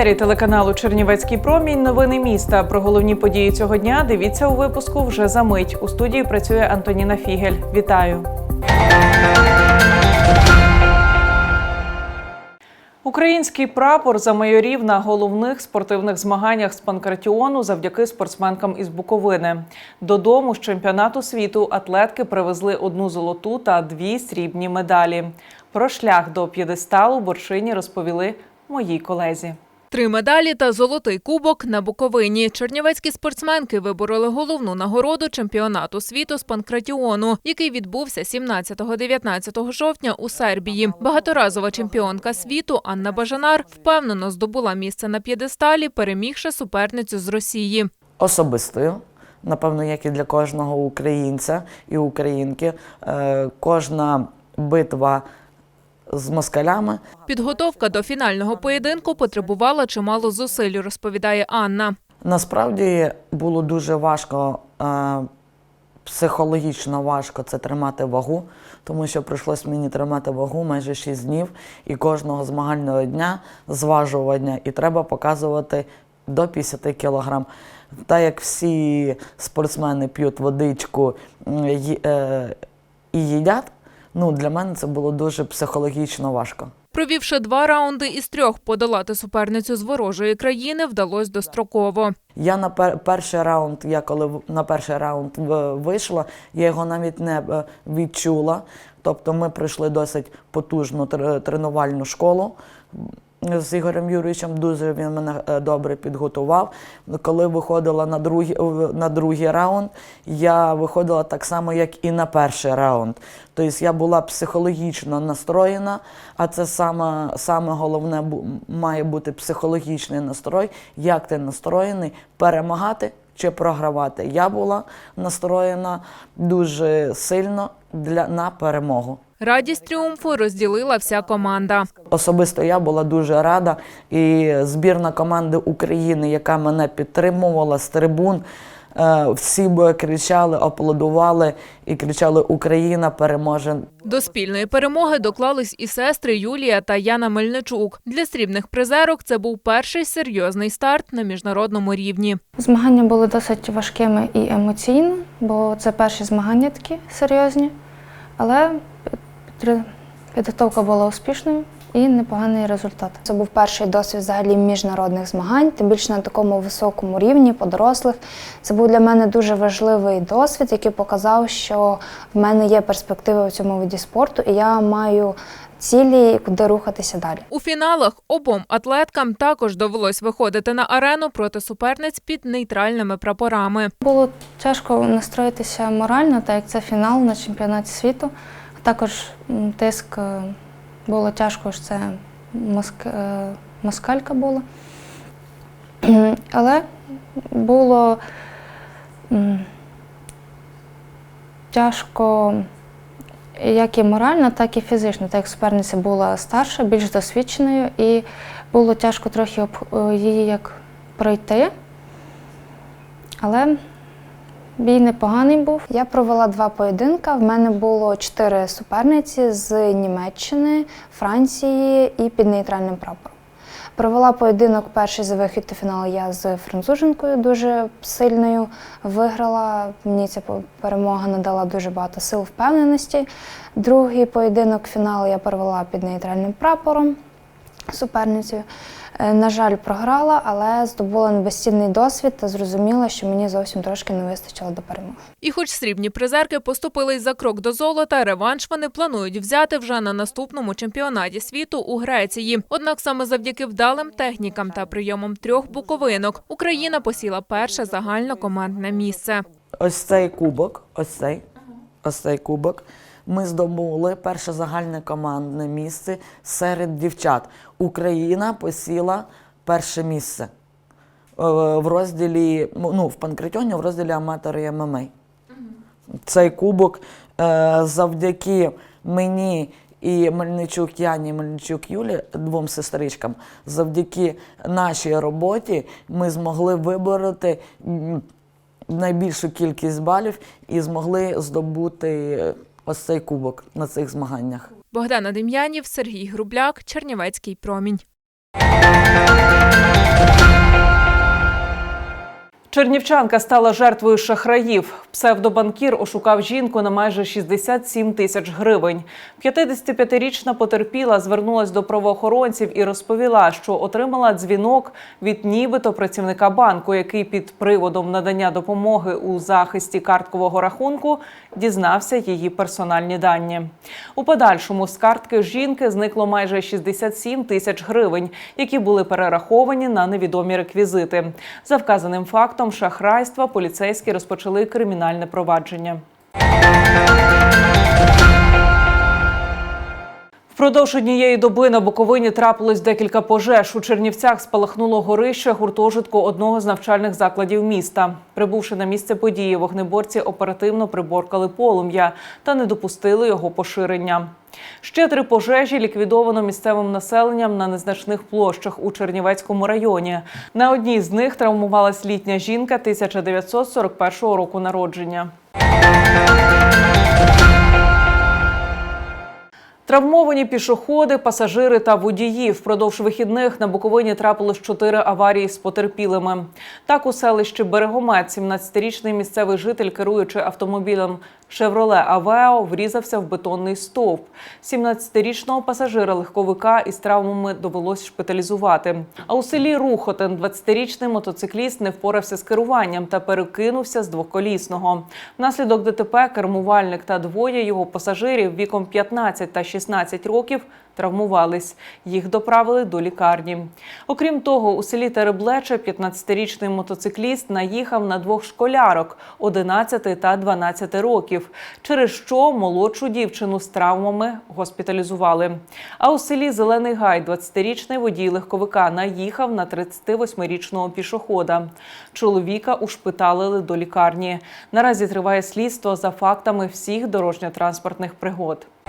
етері телеканалу Чернівецький промінь. Новини міста. Про головні події цього дня дивіться у випуску вже за мить. У студії працює Антоніна Фігель. Вітаю. Український прапор замайорів на головних спортивних змаганнях з панкратіону завдяки спортсменкам із Буковини. Додому з чемпіонату світу атлетки привезли одну золоту та дві срібні медалі. Про шлях до п'єдесталу борчині розповіли моїй колезі. Три медалі та золотий кубок на Буковині. Чернівецькі спортсменки вибороли головну нагороду чемпіонату світу з панкратіону, який відбувся 17-19 жовтня у Сербії. Багаторазова чемпіонка світу Анна Бажанар впевнено здобула місце на п'єдесталі, перемігши суперницю з Росії. особистою. Напевно, як і для кожного українця і українки, Е, кожна битва з москалями Підготовка до фінального поєдинку потребувала чимало зусиль, розповідає Анна. насправді було дуже важко, е, психологічно важко це тримати вагу, тому що прийшлось мені тримати вагу майже 6 днів, і кожного змагального дня зважування, і треба показувати до 50 кілограм. Так як всі спортсмени п'ють водичку е, і їдять, ну для мене це було дуже психологічно важко. Провівши два раунди із трьох, подолати суперницю з ворожої країни вдалося достроково. Я на пер- перший раунд, я коли на перший раунд вийшла, я його навіть не е, відчула. Тобто ми пройшли досить потужну тр- тренувальну школу. З Ігорем Юрійовичем дуже він мене е, добре підготував. Коли виходила на другий, на другий раунд, я виходила так само, як і на перший раунд. Тобто я була психологічно настроєна, а це саме, саме головне має бути психологічний настрой. Як ти настроєний перемагати чи програвати? Я була настроєна дуже сильно для, на перемогу. Радість тріумфу розділила вся команда. Особисто я була дуже рада, і збірна команди України, яка мене підтримувала з трибун, е, всі б кричали, аплодували і кричали Україна переможе. До спільної перемоги доклались і сестри Юлія та Яна Мельничук. Для срібних призерок це був перший серйозний старт на міжнародному рівні. Змагання були досить важкими і емоційно, бо це перші змагання такі серйозні, але підготовка була успішною і непоганий результат. Це був перший досвід взагалі міжнародних змагань, тим більше на такому високому рівні по дорослих. Це був для мене дуже важливий досвід, який показав, що в мене є перспективи в цьому виді спорту, і я маю цілі, куди рухатися далі. У фіналах обом атлеткам також довелось виходити на арену проти суперниць під нейтральними прапорами. Було тяжко настроїтися морально, так як це фінал на чемпіонаті світу. Також тиск е, було тяжко, що це е, москалька була. Але було тяжко як і морально, так і фізично, так як суперниця була старша, більш досвідченою, і було тяжко трохи е, її як пройти. Але бій непоганий був. Я провела два поєдинки. В мене було чотири суперниці з Німеччини, Франції і під нейтральним прапором. Провела поєдинок перший за вихід до фіналу я з француженкою дуже сильною. Виграла. Мені ця перемога надала дуже багато сил впевненості. Другий поєдинок фіналу я провела під нейтральним прапором суперницею. Е, На жаль, програла, але здобула безцінний досвід та зрозуміла, що мені зовсім трошки не вистачило до перемоги. І хоч срібні призерки поступились за крок до золота, реванш вони планують взяти вже на наступному чемпіонаті світу у Греції. Однак саме завдяки вдалим технікам та прийомам трьох буковинок Україна посіла перше загальнокомандне місце. Ось цей кубок, ось цей, ось цей кубок. Ми здобули перше загальне командне місце серед дівчат. Україна посіла перше місце е, в розділі, ну, в панкратіоні, в розділі аматори ММА. Цей кубок е, завдяки мені і Мельничук Яні, Мельничук Юлі, двом сестричкам, завдяки нашій роботі ми змогли вибороти найбільшу кількість балів і змогли здобути ось цей кубок на цих змаганнях. Богдана Дем'янів, Сергій Грубляк, Чернівецький промінь. Чернівчанка стала жертвою шахраїв. Псевдобанкір ошукав жінку на майже 67 тисяч гривень. 55-річна потерпіла звернулась до правоохоронців і розповіла, що отримала дзвінок від нібито працівника банку, який під приводом надання допомоги у захисті карткового рахунку дізнався її персональні дані. У подальшому з картки жінки зникло майже 67 тисяч гривень, які були перераховані на невідомі реквізити. За вказаним фактом шахрайства поліцейські розпочали кримінальне провадження. Впродовж однієї доби на Буковині трапилось декілька пожеж. У Чернівцях спалахнуло горище гуртожитку одного з навчальних закладів міста. Прибувши на місце події, вогнеборці оперативно приборкали полум'я та не допустили його поширення. Ще три пожежі ліквідовано місцевим населенням на незначних площах у Чернівецькому районі. На одній з них травмувалась літня жінка 1941 року народження. Травмовані пішоходи, пасажири та водії. Впродовж вихідних на Буковині трапилось чотири аварії з потерпілими. Так у селищі Берегомет 17-річний місцевий житель, керуючи автомобілем «Шевроле Авео», врізався в бетонний стовп. 17-річного пасажира легковика із травмами довелось шпиталізувати. А у селі Рухотин 20-річний мотоцикліст не впорався з керуванням та перекинувся з двоколісного. Внаслідок ДТП кермувальник та двоє його пасажирів віком 15 та 16 років травмувались. Їх доправили до лікарні. Окрім того, у селі Тереблече 15-річний мотоцикліст наїхав на двох школярок 11 та 12 років, через що молодшу дівчину з травмами госпіталізували. А у селі Зелений Гай 20-річний водій легковика наїхав на 38-річного пішохода. Чоловіка ушпиталили до лікарні. Наразі триває слідство за фактами всіх дорожньо-транспортних пригод.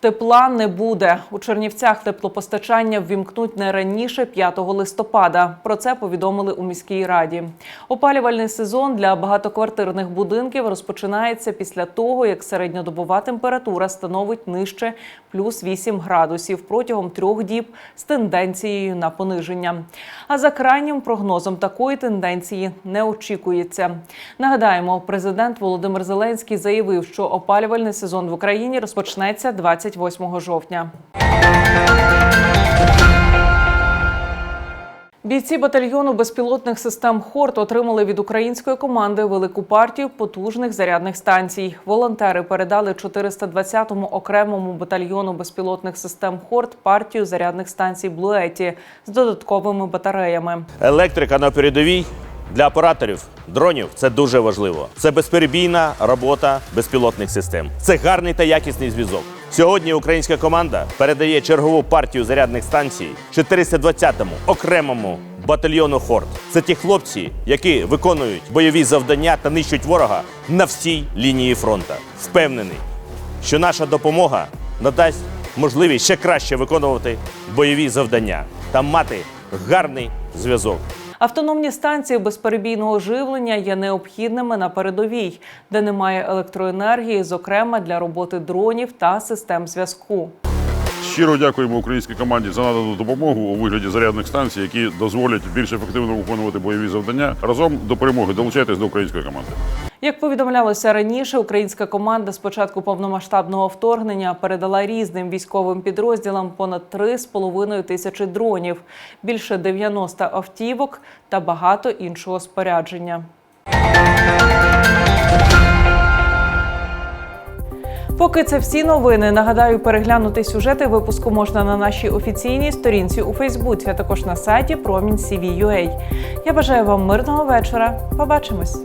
Тепла не буде. У Чернівцях теплопостачання ввімкнуть не раніше 5 листопада. Про це повідомили у міській раді. Опалювальний сезон для багатоквартирних будинків розпочинається після того, як середньодобова температура становить нижче плюс 8 градусів протягом трьох діб з тенденцією на пониження. А за крайнім прогнозом такої тенденції не очікується. Нагадаємо, президент Володимир Зеленський заявив, що опалювальний сезон в Україні розпочнеться 28 жовтня. Бійці батальйону безпілотних систем Хорт отримали від української команди велику партію потужних зарядних станцій. Волонтери передали 420-му окремому батальйону безпілотних систем Хорт партію зарядних станцій Блуеті з додатковими батареями. Електрика на передовій для операторів дронів це дуже важливо. Це безперебійна робота безпілотних систем. Це гарний та якісний зв'язок. Сьогодні українська команда передає чергову партію зарядних станцій 420-му окремому батальйону Хорт. Це ті хлопці, які виконують бойові завдання та нищать ворога на всій лінії фронту. Впевнений, що наша допомога надасть можливість ще краще виконувати бойові завдання та мати гарний зв'язок. Автономні станції безперебійного живлення є необхідними на передовій, де немає електроенергії, зокрема для роботи дронів та систем зв'язку. Щиро дякуємо українській команді за надану допомогу у вигляді зарядних станцій, які дозволять більш ефективно виконувати бойові завдання. Разом до перемоги долучайтесь до української команди. Як повідомлялося раніше, українська команда з початку повномасштабного вторгнення передала різним військовим підрозділам понад 3,5 тисячі дронів, більше 90 автівок та багато іншого спорядження. Поки це всі новини. Нагадаю, переглянути сюжети випуску можна на нашій офіційній сторінці у Фейсбуці, а також на сайті Промінь Я бажаю вам мирного вечора. Побачимось.